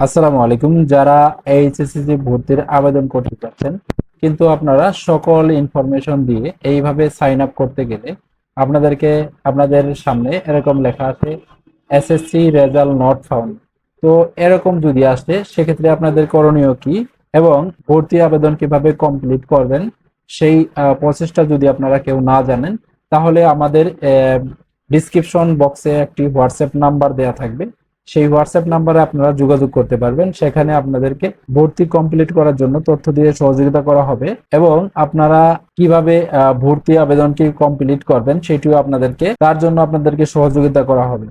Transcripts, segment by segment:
আসসালামু আলাইকুম। যারা এইচএসসি ভর্তির আবেদন করতে চাচ্ছেন কিন্তু আপনারা সকল ইনফরমেশন দিয়ে এইভাবে সাইন আপ করতে গেলে আপনাদেরকে আপনাদের সামনে এরকম লেখা আছে এসএসসি রেজাল্ট নট ফাউন্ড তো এরকম যদি আসে, সেক্ষেত্রে আপনাদের করণীয় কি এবং ভর্তি আবেদন কীভাবে কমপ্লিট করবেন, সেই প্রসেসটা যদি আপনারা কেউ না জানেন, তাহলে আমাদের ডিসক্রিপশন বক্সে একটি হোয়াটসঅ্যাপ নাম্বার দেয়া থাকবে। সেই হোয়াটসঅ্যাপ নাম্বারে আপনারা যোগাযোগ করতে পারবেন। সেখানে আপনাদেরকে ভর্তি কমপ্লিট করার জন্য তথ্য দিয়ে সহযোগিতা করা হবে এবং আপনারা কীভাবে ভর্তি আবেদনটি কমপ্লিট করবেন সেটিও আপনাদেরকে, তার জন্য আপনাদেরকে সহযোগিতা করা হবে।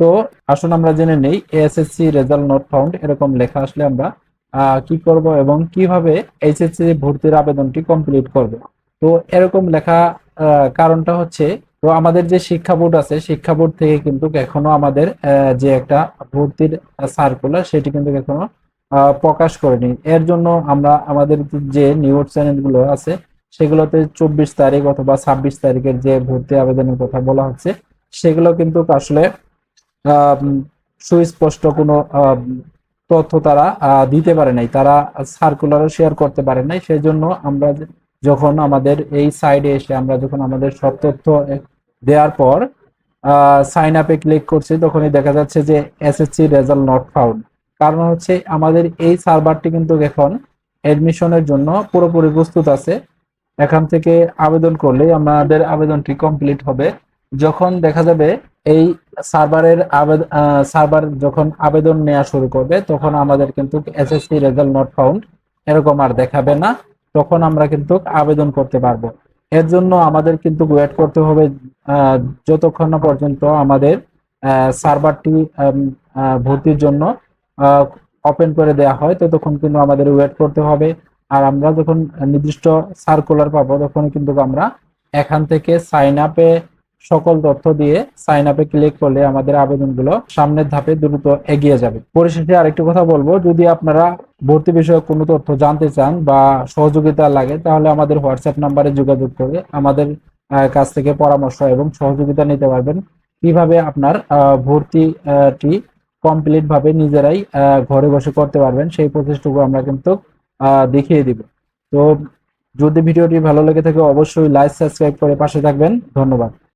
তো আসুন আমরা জেনে নেই এসএসসি রেজাল্ট নট ফাউন্ড এরকম লেখা আসলে আমরা কি করব এবং কীভাবে এইচএসসি ভর্তির আবেদনটি কমপ্লিট করব। তো এরকম লেখা কারণটা হচ্ছে তো আমাদের যে শিক্ষা বোর্ড আছে, শিক্ষা বোর্ড থেকে কিন্তু এখনও আমাদের যে একটা ভর্তির সার্কুলার সেটি কিন্তু এখনও প্রকাশ করেনি। এর জন্য আমরা আমাদের যে নিউজ চ্যানেলগুলো আছে, সেগুলোতে চব্বিশ তারিখ অথবা ছাব্বিশ তারিখের যে ভর্তি আবেদনের কথা বলা হচ্ছে, সেগুলো কিন্তু আসলে সুস্পষ্ট কোনো তথ্য তারা দিতে পারে নাই। তারা সার্কুলারও শেয়ার করতে পারে নাই। সেই জন্য আমরা যখন আমাদের এই সাইডে এসে, আমরা যখন আমাদের সব তথ্য দেওয়ার পর সাইন আপে ক্লিক করছি, তখনই দেখা যাচ্ছে যে এসএসসি রেজাল্ট নট ফাউন্ড কারণ হচ্ছে আমাদের এই সার্ভারটি কিন্তু এখন এডমিশনের জন্য পুরোপুরি প্রস্তুত আছে। এখান থেকে আবেদন করলেই আমাদের আবেদনটি কমপ্লিট হবে। যখন দেখা যাবে এই সার্ভারের আবেদন সার্ভার যখন আবেদন নেওয়া শুরু করবে, তখন আমাদের কিন্তু এসএসসি রেজাল্ট নট ফাউন্ড এরকম আর দেখাবে না। তখন আমরা কিন্তু আবেদন করতে পারব। এর জন্য আমাদের কিন্তু ওয়েট করতে হবে যতক্ষণ না পর্যন্ত আমাদের সার্ভারটি ভর্তির জন্য ওপেন করে দেওয়া হয়, ততক্ষণ কিন্তু আমাদের ওয়েট করতে হবে। আর আমরা যখন নির্দিষ্ট সার্কুলার পাবো তখন কিন্তু আমরা এখান থেকে সাইন আপে সকল তথ্য দিয়ে সাইন আপে ক্লিক করলে আমাদের আবেদনগুলো সামনের ধাপে দ্রুত এগিয়ে যাবে। পরিশেষে আরেকটি কথা বলব, যদি আপনারা ভর্তি বিষয়ে কোনো তথ্য জানতে চান বা সহযোগিতা লাগে, তাহলে আমাদের হোয়াটসঅ্যাপ নাম্বারে যোগাযোগ করে আমাদের কাছ থেকে পরামর্শ এবং সহযোগিতা নিতে পারবেন। কীভাবে আপনার ভর্তিটি কমপ্লিট ভাবে নিজেরাই ঘরে বসে করতে পারবেন, সেই প্রচেষ্টাটুকু আমরা কিন্তু দেখিয়ে দিব। তো যদি ভিডিওটি ভালো লেগে থাকে, অবশ্যই লাইক সাবস্ক্রাইব করে পাশে থাকবেন। ধন্যবাদ।